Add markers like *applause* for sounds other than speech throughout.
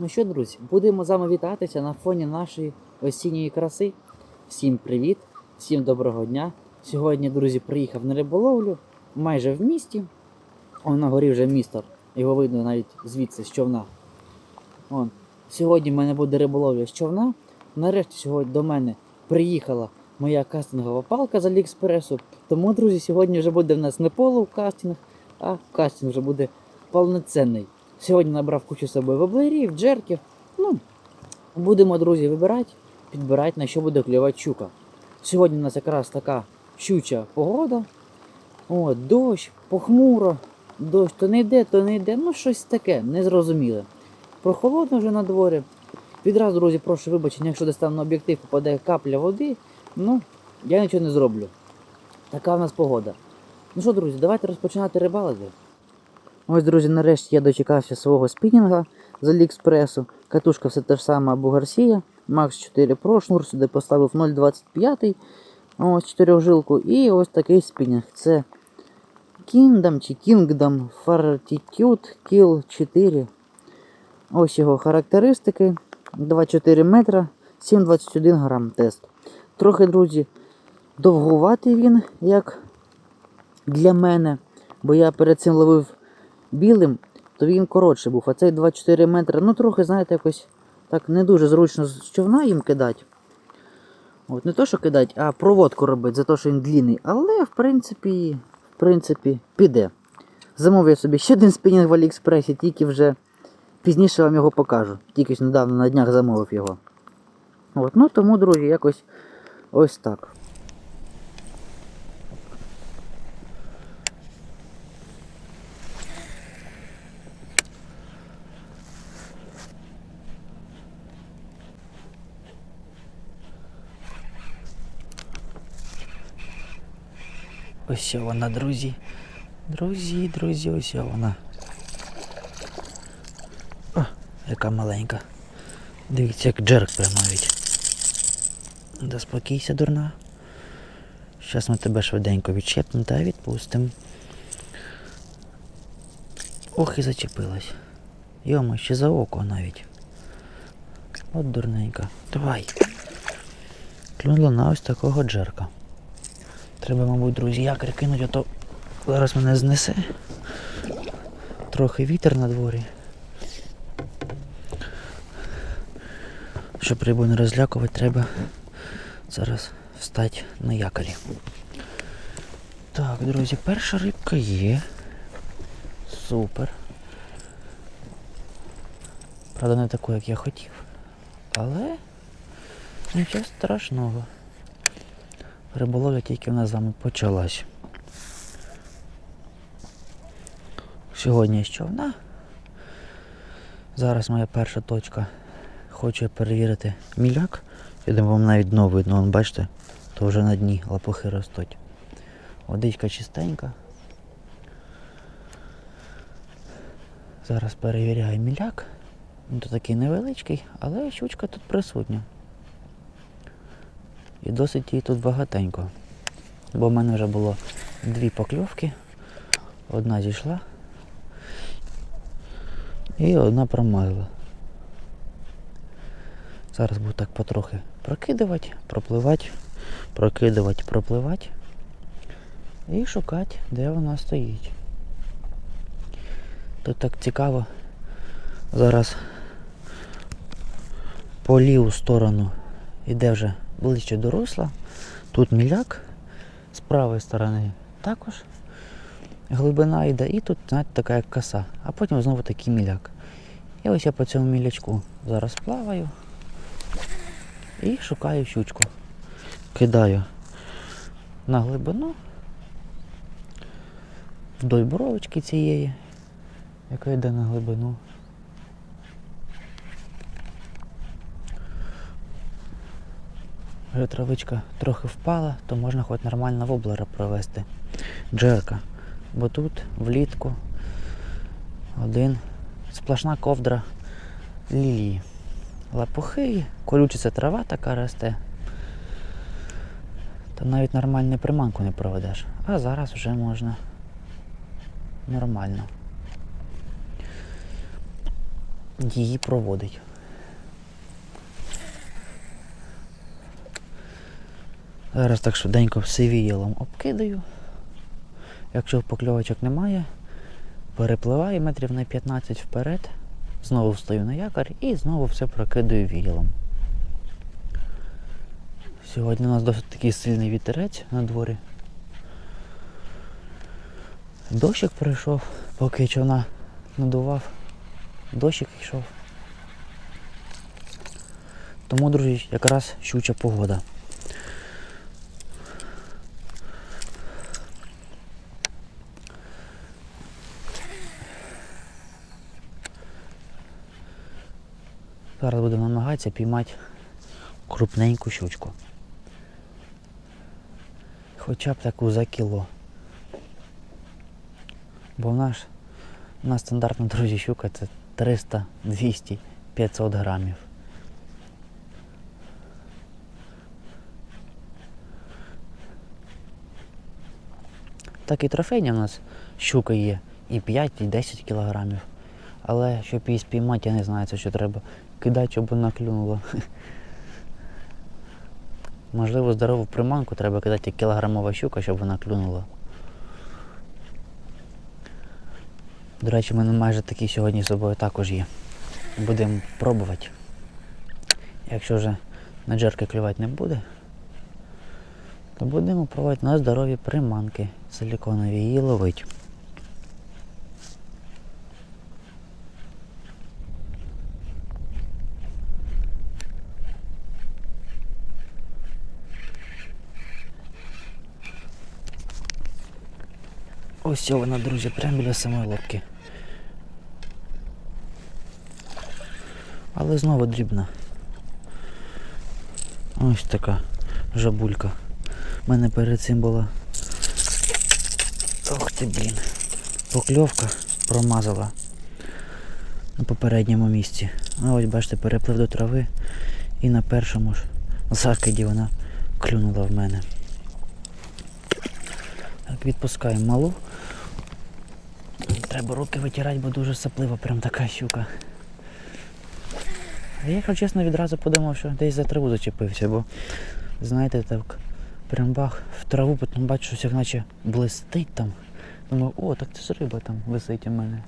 Ну що, друзі, будемо з вами вітатися на фоні нашої осінньої краси. Всім привіт, всім доброго дня. Сьогодні, друзі, приїхав на риболовлю майже в місті. Он на горі вже місто, його видно навіть звідси з човна. Он. Сьогодні в мене буде риболовля з човна. Нарешті сьогодні до мене приїхала моя кастингова палка з Аліекспресу. Тому, друзі, сьогодні вже буде в нас не полукастинг, а кастинг вже буде повноцінний. Сьогодні набрав кучу з собою воблерів, джерків. Ну, будемо, друзі, вибирати, підбирати, на що буде клювати щука. Сьогодні у нас якраз така щуча погода. О, дощ, похмуро, дощ то не йде, то не йде. Ну, щось таке, незрозуміле. Прохолодно вже на дворі. Відразу, друзі, прошу вибачення, якщо десь там на об'єктив попаде капля води, ну, я нічого не зроблю. Така в нас погода. Ну що, друзі, давайте розпочинати рибалити. Ось, друзі, нарешті я дочекався свого спінінга з Аліекспресу. Катушка все те ж саме або Гарсія. Max 4 Pro, шнур сюди поставив 0,25. Ось 4 жилку. І ось такий спінінг. Це Kingdom чи Kingdom Fortitude Kill 4. Ось його характеристики. 2,4 метра, 7,21 грам тест. Трохи, друзі, довгуватий він, як для мене. Бо я перед цим ловив білим, то він коротший був. А цей 2,4 метри, ну трохи, знаєте, якось так не дуже зручно з човна їм кидати. От, не то, що кидати, а проводку робити за те, що він длінний. Але, в принципі, в принципі, піде. Замовив я собі ще один спінінг в Аліекспресі, тільки вже пізніше вам його покажу. Тільки недавно на днях замовив його. От, ну тому, друзі, якось ось так. Ось вона, друзі. Друзі, друзі, ось вона. О, яка маленька. Дивіться, як джерк прямо навіть. Заспокійся, дурна. Зараз ми тебе швиденько відчепнемо та відпустимо. Ох і зачепилась. Йома, ще за око навіть. От дурненька. Давай. Клюнула на ось такого джерка. Треба, мабуть, друзі, якорь кинуть, а то зараз мене знесе. Трохи вітер на дворі. Щоб рибу не розлякувати, треба зараз встати на якорі. Так, друзі, перша рибка є. Супер. Правда, не таку, як я хотів. Але нічого страшного. Риболовля тільки в нас з вами почалась. Сьогодні з човна. Зараз моя перша точка. Хочу перевірити міляк. Я думаю, навіть дно видно, вон, бачите, то вже на дні лапухи ростуть. Водичка чистенька. Зараз перевіряю міляк. Він тут такий невеличкий, але щучка тут присутня. І досить її тут багатенько. Бо в мене вже було дві покльовки. Одна зійшла. І одна промазала. Зараз буду так потрохи прокидувати, пропливати, прокидувати, пропливати. І шукати, де вона стоїть. Тут так цікаво. Зараз по ліву сторону йде вже ближче до русла. Тут міляк, з правої сторони також глибина йде, і тут знаєте, така як коса, а потім знову такий міляк. І ось я по цьому мілячку зараз плаваю і шукаю щучку. Кидаю на глибину вдоль боровочки цієї, яка йде на глибину. Вже травичка трохи впала, то можна хоч нормально воблера провести. Джерка. Бо тут влітку один сплошна ковдра лілії. Лапухи, колючиця трава така росте. Та навіть нормальну приманку не проведеш. А зараз вже можна нормально. її проводить. Зараз так швиденько все віялом обкидаю. Якщо покльовочок немає, перепливаю метрів на 15 вперед, знову встаю на якорь і знову все прокидаю віялом. Сьогодні у нас досить такий сильний вітерець на дворі. Дощик прийшов, поки човна надував, дощик йшов. Тому, друзі, якраз щуча погода. Зараз будемо намагатися піймати крупненьку щучку. Хоча б таку за кіло. Бо в нас, у нас стандартна друзі щука це 300, 200, 500 грамів. Так і трофейня в нас щука є і 5, і 10 кілограмів. Але щоб її спіймати, я не знаю, це що треба кидати, щоб вона клюнула. Можливо, здорову приманку треба кидати як кілограмова щука, щоб вона клюнула. До речі, в мене майже такі сьогодні з собою також є. Будемо пробувати. Якщо вже на джерки клювати не буде, то будемо пробувати на здорові приманки силіконові і ловити. Ось вона, друзі, прямо біля самої лодки. Але знову дрібна. Ось така жабулька. У мене перед цим була. Ох ти, блін. Покльовка промазала на попередньому місці. А ось бачите, переплив до трави і на першому ж закиді вона клюнула в мене. Відпускаємо малу. Треба руки витирати, бо дуже саплива прям така щука. Я, якщо чесно, відразу подумав, що десь за траву зачепився, бо, знаєте, так прям бах в траву, потім бачу, як наче блистить там. Думаю, о, так це ж риба там висить у мене.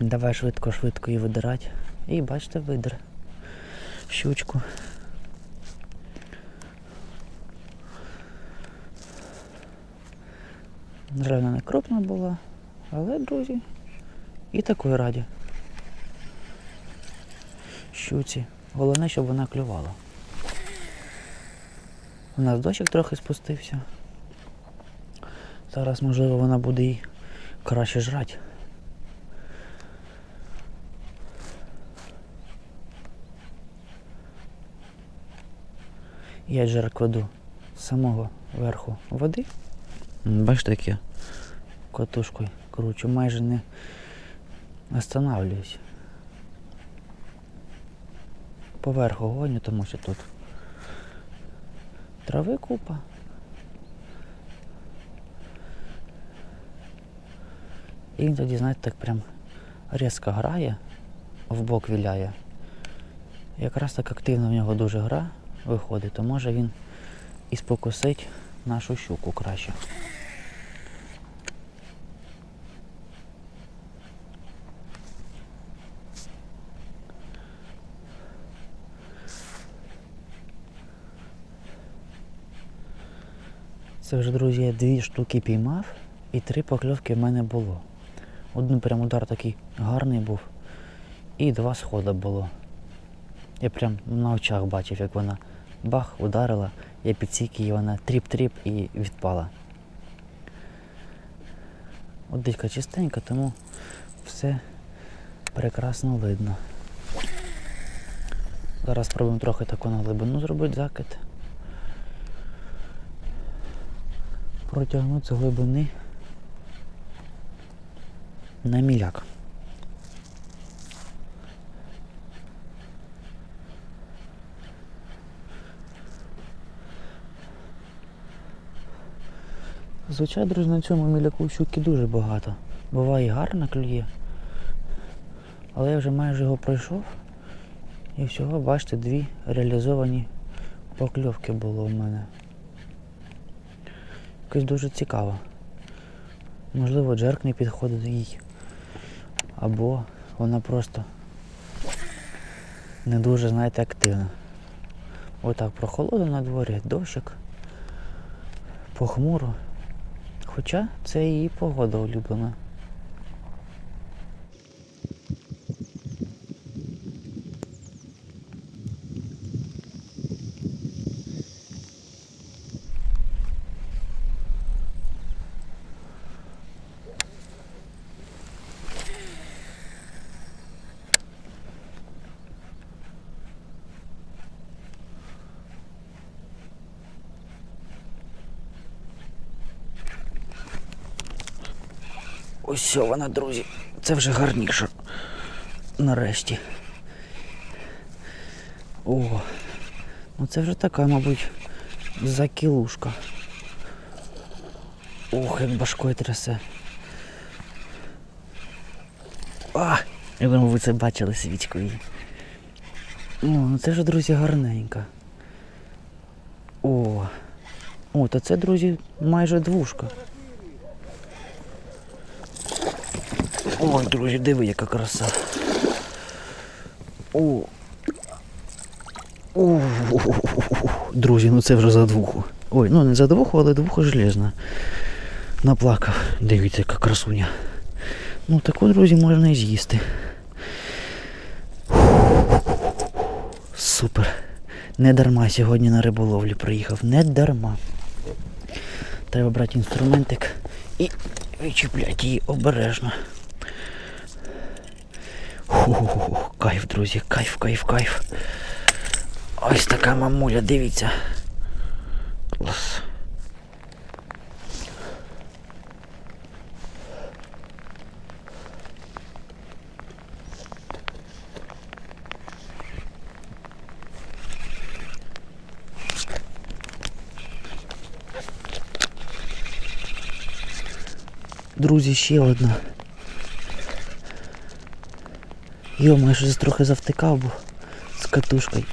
Давай швидко-швидко її видирати. І бачите, видер. Щучку. На жаль, вона не крупна була, але, друзі, і такої раді. Щуці. Головне, щоб вона клювала. У нас дощик трохи спустився. Зараз, можливо, вона буде і краще жрати. Я жир кладу з самого верху води. Бачите, як я катушкою кручу, майже не останавливаюсь. Поверху гоню, тому що тут трави купа. І він тоді, знаєте, так прям різко грає, в бок віляє. Якраз так активно в нього дуже гра виходить, то може він і спокусить нашу щуку краще. Це вже, друзі, я дві штуки піймав і три покльовки в мене було. Один прям удар такий гарний був. І два сходи було. Я прям на очах бачив, як вона бах, ударила, я підсік її, вона тріп-тріп і відпала. Одичка чистенька, тому все прекрасно видно. Зараз спробуємо трохи таку на глибину зробити закид. Протягнути з глибини на міляк. Звичайно, друзі, на цьому міляку щуки дуже багато. Буває гарно клює. Але я вже майже його пройшов. І всього, бачите, дві реалізовані покльовки було в мене. Якось дуже цікаво. Можливо, джерк не підходить їй. Або вона просто не дуже, знаєте, активна. Отак прохолодно на дворі, дощик, похмуро. Хоча це її погода улюблена. Ось вона, друзі. Це вже гарніше. Нарешті. О, ну це вже така, мабуть, закілушка. Ох, як башкою трясе. А! Я думаю, ви це бачили свічку її. О, ну це ж, друзі, гарненька. О. О, то це, друзі, майже двушка. Ой, друзі, диви, яка краса. О. О. Друзі, ну це вже за двуху. Ой, ну не за двуху, але двуха железна. Наплакав. Дивіться, яка красуня. Ну таку, друзі, можна і з'їсти. Супер. Не дарма сьогодні на риболовлю приїхав. Не дарма. Треба брати інструментик і відчіпляти її обережно. Фу, кайф, друзі, кайф, кайф, кайф. Ось така мамуля, дивіться. Клас. Друзі, ще одна. Йома, я щось трохи завтикав, бо з катушкою.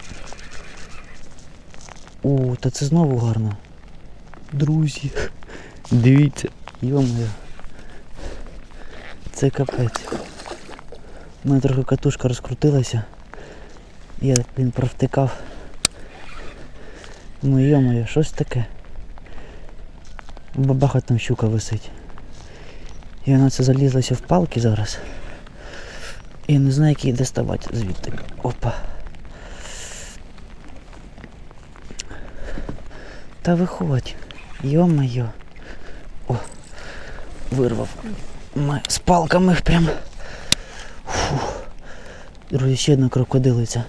О, та це знову гарно. Друзі. *laughs* Дивіться, йомаю. Це капець. У мене трохи катушка розкрутилася. Я він провтикав. Ну йомаю, щось таке. Бабаха там щука висить. І вона це залізлася в палки зараз. Я не знаю, як її доставати звідти. Опа. Та виходь. Йо-моє. О, вирвав. Ми з палками прям. Фу. Друзі, ще одна крокодилиця.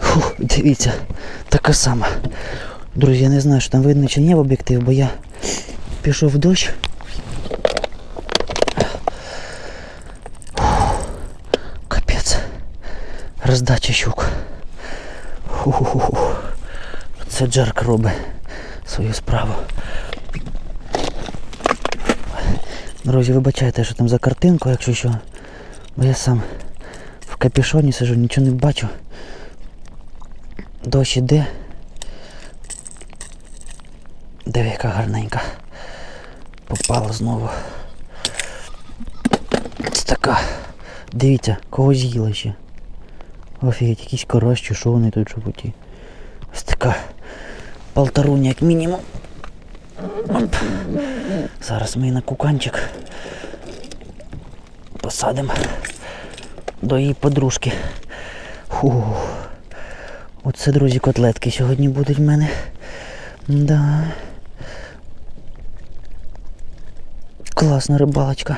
Фу, дивіться, така сама. Друзі, я не знаю, що там видно чи ні в об'єктив, бо я пішов дощ. Капець. Роздача щук. Ху-ху-ху. Це Джерк робить свою справу. Друзі, вибачайте, що там за картинку, якщо що. Бо я сам в капюшоні сижу, нічого не бачу. Дощ іде. Диви, яка гарненька. Попала знову. Це така. Дивіться, кого з'їла ще. Офігеть, якісь корос чи що вони тут живуть. Ось така полторуня як мінімум. Оп. Зараз ми її на куканчик посадимо до її подружки. Фу. Оце, друзі, котлетки сьогодні будуть в мене. Да. Класна рибалочка.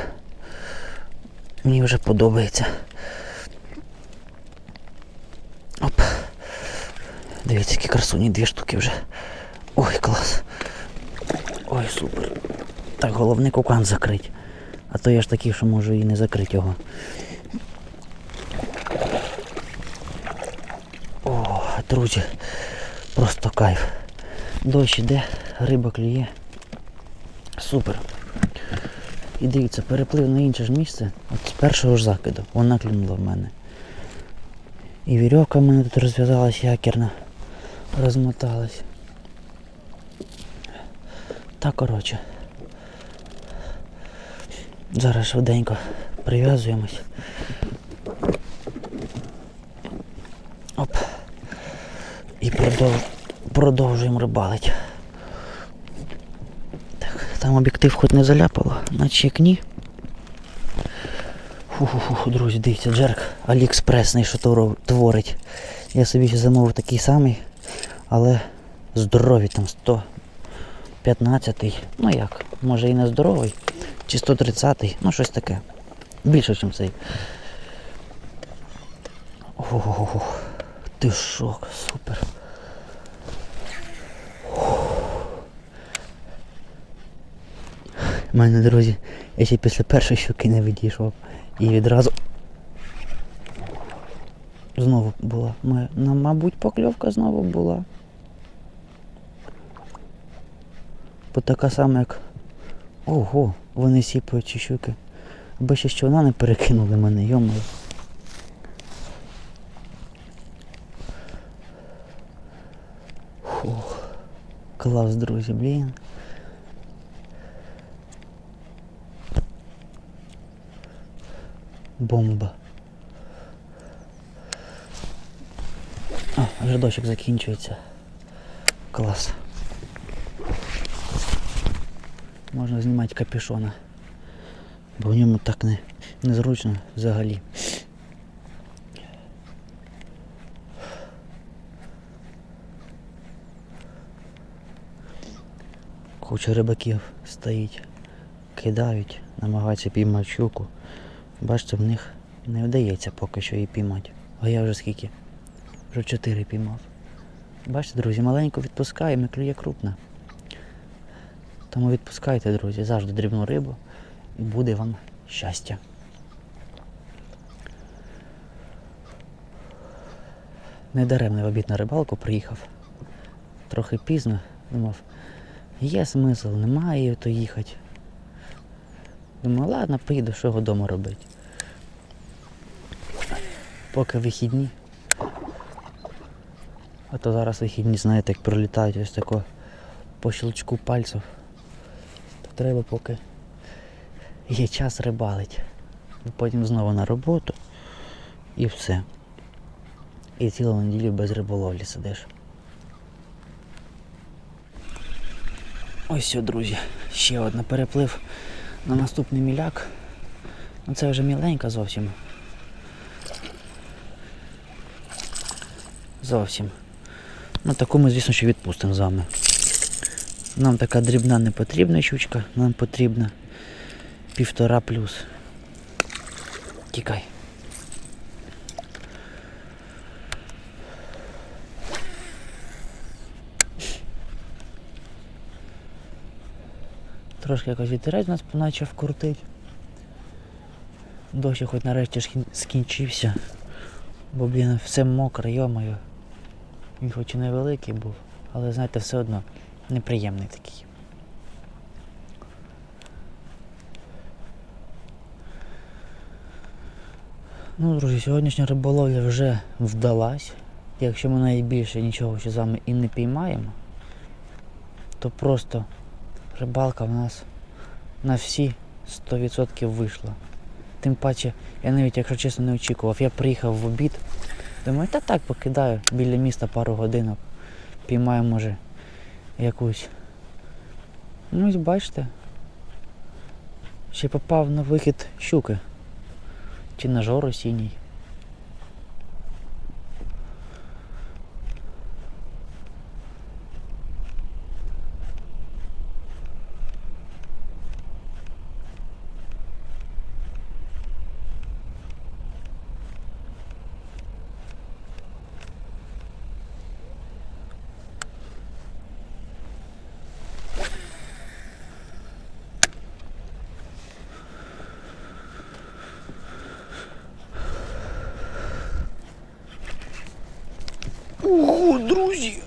Мені вже подобається. Оп. Дивіться, які красуні, дві штуки вже. Ой, клас. Ой, супер. Так, головне кукан закрить. А то я ж такий, що можу і не закрити його. О, друзі, просто кайф. Дощ іде, риба клює. Супер. І дивіться, переплив на інше ж місце. От з першого ж закиду. Вона клюнула в мене. І вірьовка в мене тут розв'язалась якірна. Розмоталась. Та коротше. Зараз швиденько прив'язуємось. Оп. І продов... продовжуємо рибалить. Там об'єктив хоч не заляпало, наче як ні. Фу-фу-фу, друзі, дивіться, джерк Аліекспресний, що творо- творить. Я собі ще замовив такий самий, але здоровий там 115 Ну як, може і не здоровий, чи 130 ну щось таке. Більше, ніж цей. Ого, ти шок, супер. У мене, друзі, я ще після першої щуки не відійшов. І відразу. Знову була. Ми, ну, мабуть, покльовка знову була. Бо така сама, як. Ого, вони сіпають ці щуки. Аби ще що вона не перекинули мене, йомою. Фух. Клас, друзі, блін. Бомба. О, вже дощик закінчується. Клас. Можна знімати капюшона. Бо в ньому так не, незручно взагалі. Куча рибаків стоїть, кидають, намагаються піймати щуку. Бачите, в них не вдається поки що її піймати. А я вже скільки? Вже чотири піймав. Бачите, друзі, маленько відпускаємо, і клює крупна. Тому відпускайте, друзі, завжди дрібну рибу і буде вам щастя. Недаремно в обід на рибалку приїхав. Трохи пізно, думав, є смисл, немає то їхати. Думаю, ладно, поїду, що його вдома робити. Поки вихідні. А то зараз вихідні, знаєте, як пролітають ось тако по щелчку пальців. То треба поки є час рибалить. Потім знову на роботу і все. І цілу неділю без риболовлі сидиш. Ось все, друзі. Ще одна переплив на наступний міляк. Ну це вже міленька зовсім. Зовсім. Ну таку ми, звісно, що відпустимо з вами. Нам така дрібна не потрібна щучка, нам потрібна півтора плюс. Тікай. Трошки якось вітерець нас почав крутить. Дощ хоч нарешті ж скінчився. Бо, блін, все мокре, йомаю. Він хоч і невеликий був, але знаєте, все одно неприємний такий. Ну, друзі, сьогоднішня риболовля вже вдалась. Якщо ми навіть більше нічого ще з вами і не піймаємо, то просто рибалка в нас на всі 100% вийшла. Тим паче, я навіть, якщо чесно, не очікував. Я приїхав в обід, думаю, та так покидаю біля міста пару годинок. Піймаю, може, якусь. Ну ось бачите. Ще попав на вихід щуки. Чи на жор осінній. Ого, друзі!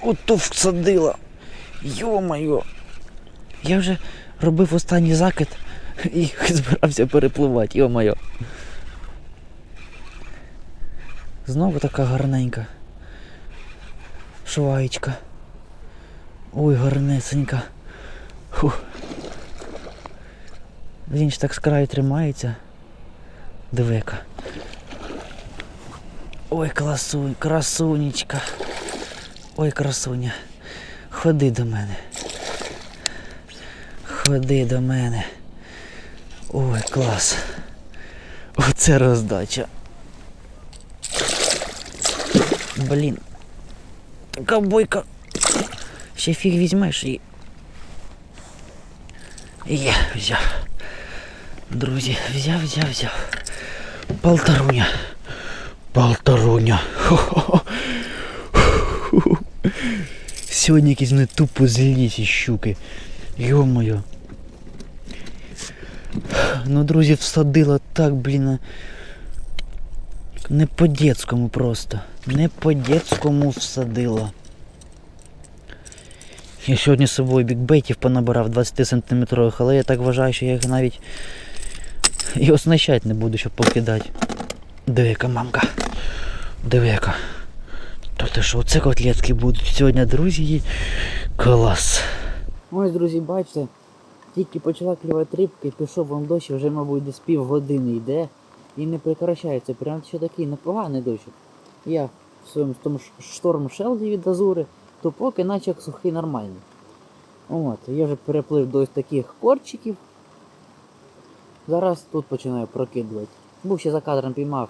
Ото всадила. Йо-моє. Я вже робив останній закид *laughs* і *laughs* збирався перепливати, йо-моє. Знову така гарненька. Шваєчка. Ой, гарнесенька. Він ж так з краю тримається. Дивека. Ой, класунь, красунечка. Ой, красуня. Ходи до мене. Ходи до мене. Ой, клас. Оце роздача. Блін. Така бойка. Ще фіг візьмеш і. Є, взяв. Друзі, взяв, взяв, взяв. Полторуня. Полторуня. Хо-хо-хо. Сьогодні якісь не тупо злі ці щуки. Йо-моє. Ну, друзі, всадила так, блін. Не по-дєцькому просто. Не по-дєцькому всадила. Я сьогодні з собою бікбейтів понабирав 20 сантиметрових, але я так вважаю, що я їх навіть і оснащати не буду, щоб покидати. Диви, яка мамка. Диви, яка. То те, що оце котлетки будуть сьогодні, друзі. Клас. Ось, друзі, бачите, тільки почала клювати рибки, пішов вам дощ, вже, мабуть, десь пів години йде і не прекращається. Прям ще такий непоганий дощик. Я в своєму тому шторм шелді від Азури, то поки наче як сухий нормальний. От, я вже переплив до таких корчиків. Зараз тут починаю прокидувати. Був ще за кадром піймав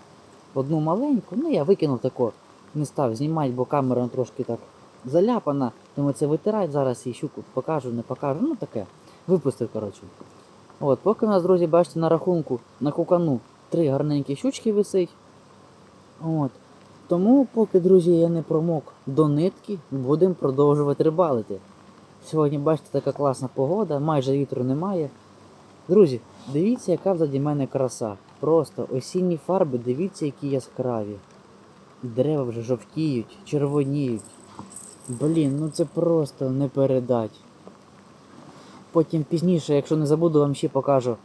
одну маленьку, ну я викинув тако, не став знімати, бо камера трошки так заляпана. Думаю, це витирать зараз і щуку покажу, не покажу. Ну таке. Випустив, коротше. От, поки у нас, друзі, бачите, на рахунку, на кукану три гарненькі щучки висить. От. Тому, поки, друзі, я не промок до нитки, будемо продовжувати рибалити. Сьогодні, бачите, така класна погода, майже вітру немає. Друзі, дивіться, яка взаді мене краса. Просто осінні фарби, дивіться, які яскраві. Дерева вже жовтіють, червоніють. Блін, ну це просто не передать. Потім пізніше, якщо не забуду, вам ще покажу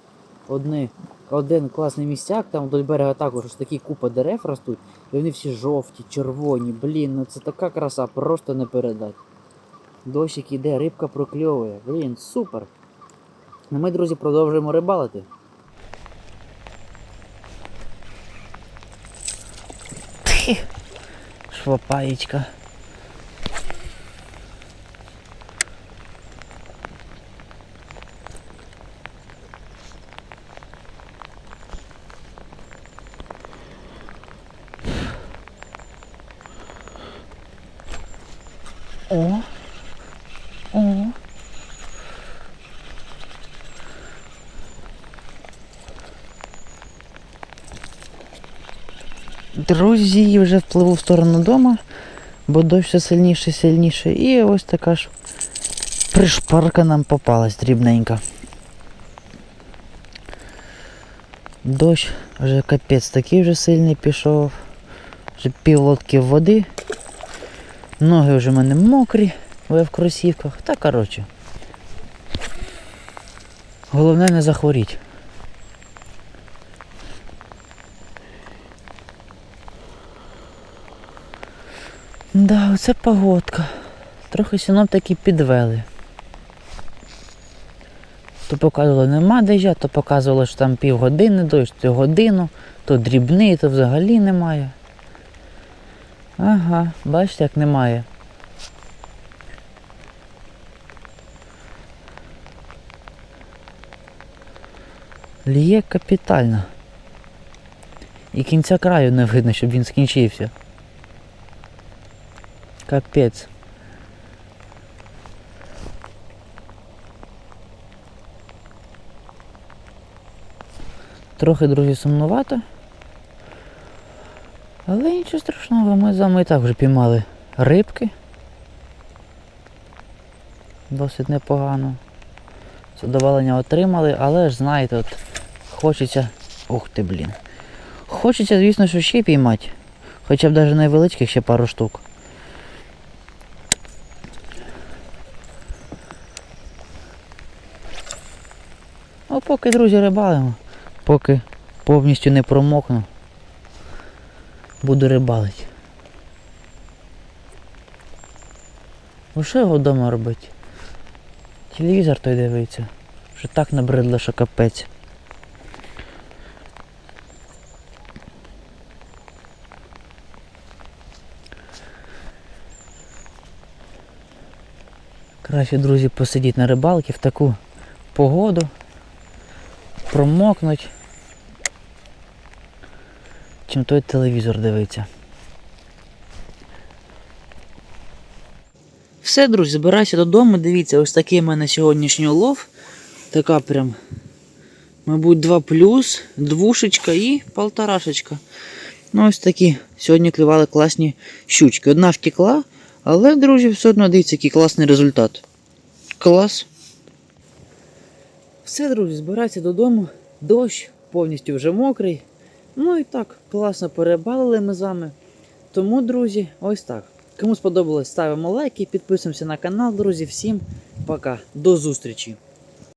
одне, один класний місцяк, там вдоль берега також ось такі купа дерев ростуть, і вони всі жовті, червоні, блін, ну це така краса, просто не передать. Дощик іде, рибка прокльовує. Блін, супер. Ну ми, друзі, продовжуємо рибалити. Тхи, Швапаєчка. О. Друзі, вже впливу в сторону дома, бо дощ все сильніше, сильніше. І ось така ж пришпарка нам попалась дрібненька. Дощ вже капець такий вже сильний пішов. Вже пів лодки води. Ноги вже в мене мокрі, бо я в кросівках. Та коротше. Головне не захворіть. Да, оце погодка. Трохи синоптики підвели. То показувало нема дежа, то показувало, що там півгодини дощ, то годину, то дрібний, то взагалі немає. Ага, бачите, як немає. Ліє капітально. І кінця краю не видно, щоб він скінчився. Капець. Трохи, друзі, сумнувато. Але нічого страшного, ми з вами і так вже піймали рибки. Досить непогано. Задоволення отримали, але ж знаєте, от хочеться... Ух ти, блін. Хочеться, звісно, що ще піймати. Хоча б навіть невеличких ще пару штук. Ну, поки, друзі, рибалимо, поки повністю не промокну, буду рибалити. Ну що його вдома робити? Телевізор той дивиться. Що так набридло, що капець. Краще, друзі, посидіти на рибалці в таку погоду, промокнуть, чим той телевізор дивиться. Все, друзі, збирайся додому. Дивіться, ось такий в мене сьогоднішній улов. Така прям, мабуть, 2 плюс, двушечка і полторашечка. Ну, ось такі. Сьогодні клювали класні щучки. Одна втекла, але, друзі, все одно дивіться, який класний результат. Клас. Все, друзі, збирайся додому. Дощ повністю вже мокрий. Ну і так, класно перебалили ми з вами. Тому, друзі, ось так. Кому сподобалось, ставимо лайки, підписуємося на канал, друзі. Всім пока. До зустрічі!